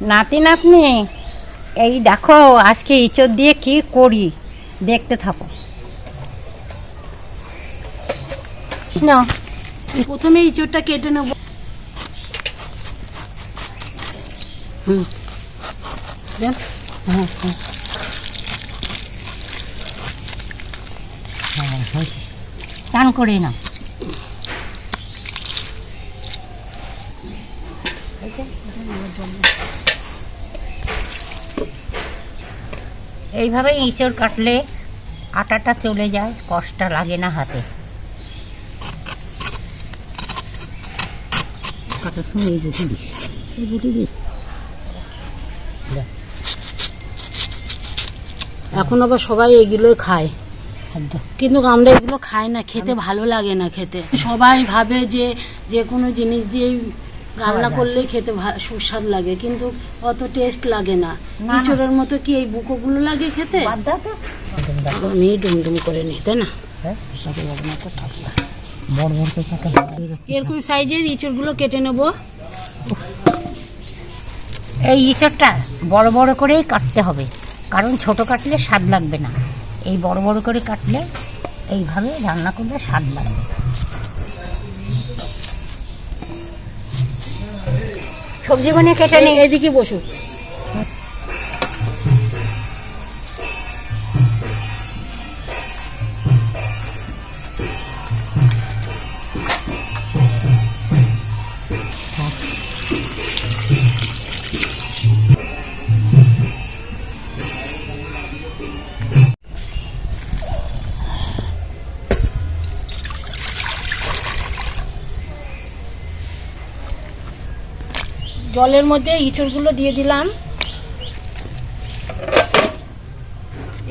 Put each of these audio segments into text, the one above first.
নাতি নাতনি এই দেখো আজকে ইঁচড় দিয়ে কি করি দেখতে থাকো। না প্রথমে ইঁচড়টা কেটে নেব। হুম। হ্যাঁ হ্যাঁ। হ্যাঁ, চান করে না এইভাবে ইঁচড় কাটলে আটাটা চলে যায় কষ্ট লাগে না হাতে। কাটার সময় এই বুটি দিস এই বুটি দিস এখন আবার সবাই এগুলোই খায়। কিন্তু আমরা এগুলো খাই না খেতে ভালো লাগে না খেতে। সবাই ভাবে যে যে কোনো জিনিস দিয়েই রান্না। করলেই খেতে সুস্বাদ লাগে কিন্তু অত টেস্ট লাগে না। ইঁচড়ের মতো কি এই বুকোগুলো লাগে খেতে? আমি ডুমডুম করে নিই তাই না? হ্যাঁ। এরকম সাইজের ইঁচড়গুলো কেটে নেব। এই ইঁচড়টা বড় বড় করেই কাটতে হবে কারণ ছোট কাটলে স্বাদ লাগবে না। এই বড় বড় করে কাটলে এইভাবে রান্না করলে স্বাদ লাগবে সবজি বানিয়ে কেটে নিই। এদিকে বসুক জলের মধ্যে ইঁচড়গুলো দিয়ে দিলাম।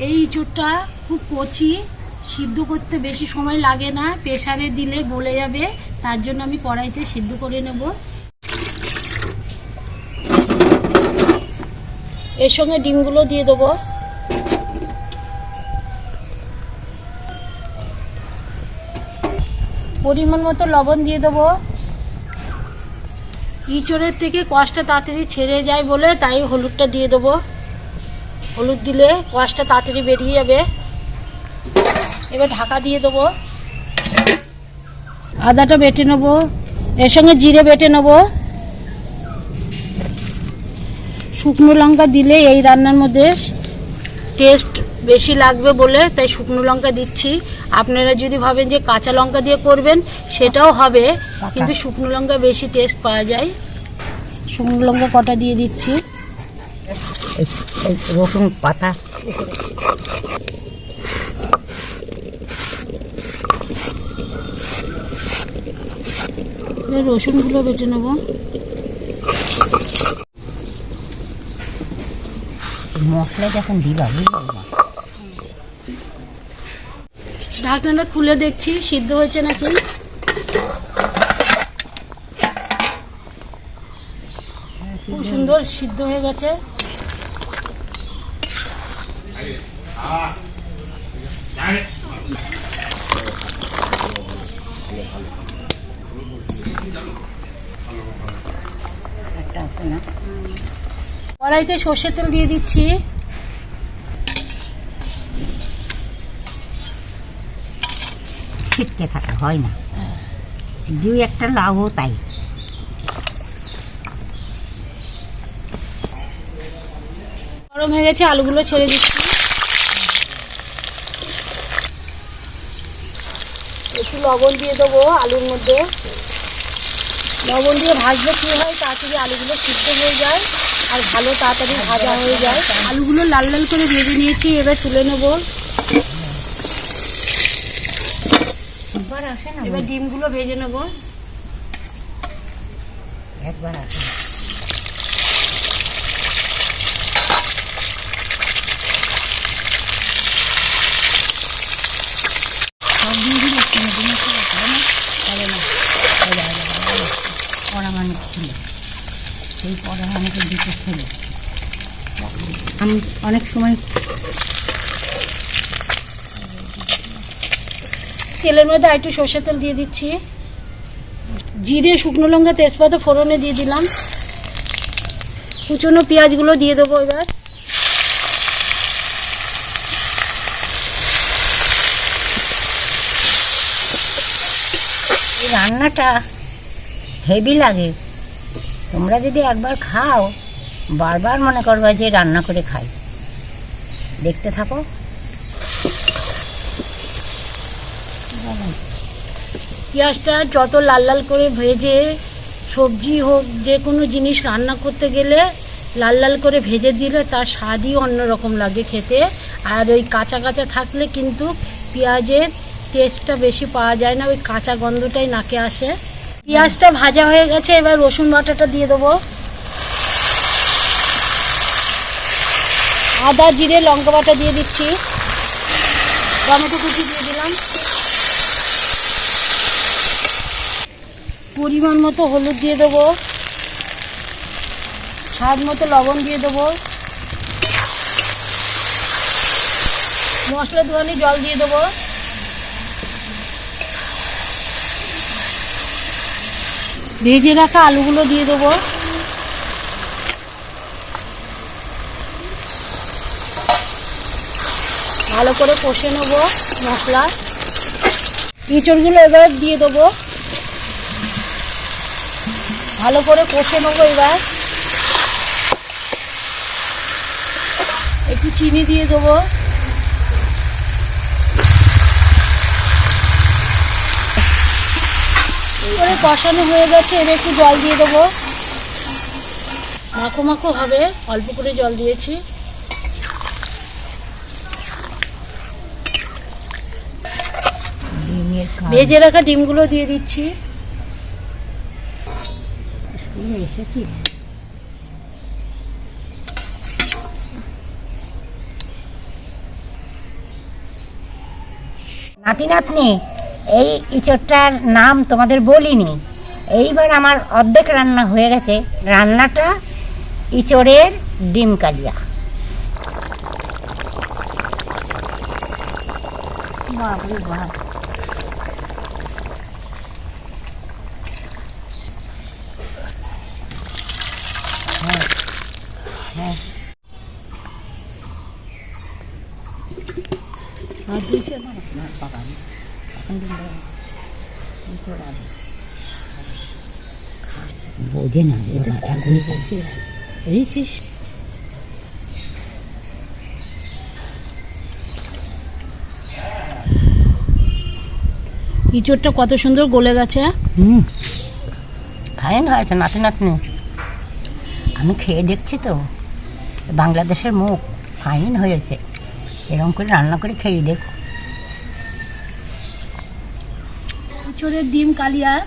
এই ইঁচড়টা খুব কচি, সিদ্ধ করতে বেশি সময় লাগে না, প্রেসারে দিলে গলে যাবে, তার জন্য আমি কড়াইতে সিদ্ধ করে নেব। এর সঙ্গে ডিমগুলো দিয়ে দেবো। পরিমাণ মতো লবণ দিয়ে দেবো। ইঁচড়ের থেকে কষটা তাড়াতাড়ি ছেড়ে যায় বলে তাই হলুদটা দিয়ে দেবো। হলুদ দিলে কষটা তাড়াতাড়ি বেরিয়ে যাবে। এবার ঢাকা দিয়ে দেবো। আদাটা বেটে নেব। এর সঙ্গে জিরে বেটে নেব। শুকনো লঙ্কা দিলে এই রান্নার মধ্যে টেস্ট বেশি লাগবে বলে তাই শুকনো লঙ্কা দিচ্ছি। আপনারা যদি ভাবেন যে কাঁচা লঙ্কা দিয়ে করবেন সেটাও হবে কিন্তু শুকনো লঙ্কা বেশি টেস্ট পাওয়া যায়। শুকনো লঙ্কা কটা দিয়ে দিচ্ছি? রসুন পাতা। রসুনগুলো বেটে নেব। মশলা যখন দিবা বুঝলি? ঢাকনাটা খুলে দেখছি, সিদ্ধ হয়েছে নাকি? খুব সুন্দর সিদ্ধ হয়ে গেছে। কড়াইতে সর্ষের তেল দিয়ে দিচ্ছি। ছিটকে থাকা, হয় না। দুই একটা লাভও তাই। গরম হয়ে গেছে, আলুগুলো ছেড়ে দিচ্ছি। একটু লবণ দিয়ে দেবো আলুর মধ্যে। লবণ দিয়ে ভাজলে কী হয়, তাড়াতাড়ি আলুগুলো সিদ্ধ হয়ে যায় আর ভালো তাড়াতাড়ি ভাজা হয়ে যায়। আলুগুলো লাল লাল করে ভেজে নিয়েছি, এবার তুলে নেব। একবার আসে না এবার ডিমগুলো ভেজে নেব। একবার আসে ছিল সেই পড়া মানুষের দিতে ছিল আমি অনেক সময় তেলের মধ্যে একটু সর্ষের তেল দিয়ে দিচ্ছি। জিরে, শুকনো লঙ্কা, তেজপাতা, ফোড়নে দিয়ে দিলাম। কুচনো পেঁয়াজগুলো দিয়ে দেবো এবার। রান্নাটা হেভি লাগে। তোমরা যদি একবার খাও, বারবার মনে করবা যে রান্না করে খাই। দেখতে থাকো। পেঁয়াজটা যত লাল লাল করে ভেজে সবজি হোক, যে কোনো জিনিস রান্না করতে গেলে লাল লাল করে ভেজে দিলে তার স্বাদই অন্যরকম লাগে খেতে। আর ওই কাঁচা কাঁচা থাকলে কিন্তু পেঁয়াজের টেস্টটা বেশি পাওয়া যায় না, ওই কাঁচা গন্ধটাই নাকে আসে। পেঁয়াজটা ভাজা হয়ে গেছে, এবার রসুন বাটাটা দিয়ে দেবো। আদা, জিরে, লঙ্কা বাটা দিয়ে দিচ্ছি। টমেটো কুচি দিয়ে দিলাম। পরিমাণ মতো হলুদ দিয়ে দেবো। স্বাদ মতো লবণ দিয়ে দেবো। মশলা ধোয়ানি জল দিয়ে দেবো। ভেজে রাখা আলুগুলো দিয়ে দেবো। ভালো করে কষে নেব মশলা। ইঁচড়গুলো এবার দিয়ে দেবো। ভালো করে কষে নেব এবার। একটু চিনি দিয়ে দেবো। করে কষানো হয়ে গেছে এবার একটু জল দিয়ে দেবো। মাখো মাখো হবে অল্প করে জল দিয়েছি। ভেজে রাখা ডিমগুলো দিয়ে দিচ্ছি। নাতি নাতনি এই ইঁচড়টার নাম তোমাদের বলিনি। এইবার আমার অর্ধেক রান্না হয়ে গেছে। রান্নাটা ইঁচড়ের ডিম কালিয়া। দিয়েছে না না কত সুন্দর গলে গেছে হুম। ফাইন হয়েছে, নাতি নাতনি। আমি খেয়ে দেখছি তো। বাংলাদেশের মুখ ফাইন হয়েছে। এরকম করে রান্না করে খেয়ে দেখো। ইঁচড়ের ডিম কালিয়া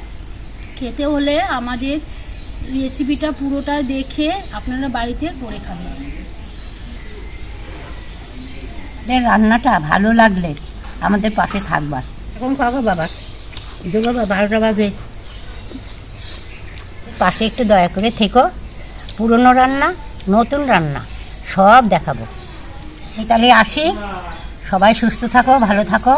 খেতে হলে আমাদের রেসিপিটা পুরোটা দেখে আপনারা বাড়িতে করে খাবেন। রান্নাটা ভালো লাগলে আমাদের পাশে থাকবার। এখন খাব বাবা। যে বাবা বারোটা বাজে। পাশে একটু দয়া করে থেকো। পুরনো রান্না নতুন রান্না সব দেখাবো। তাহলে আসি। সবাই সুস্থ থাকো ভালো থাকো।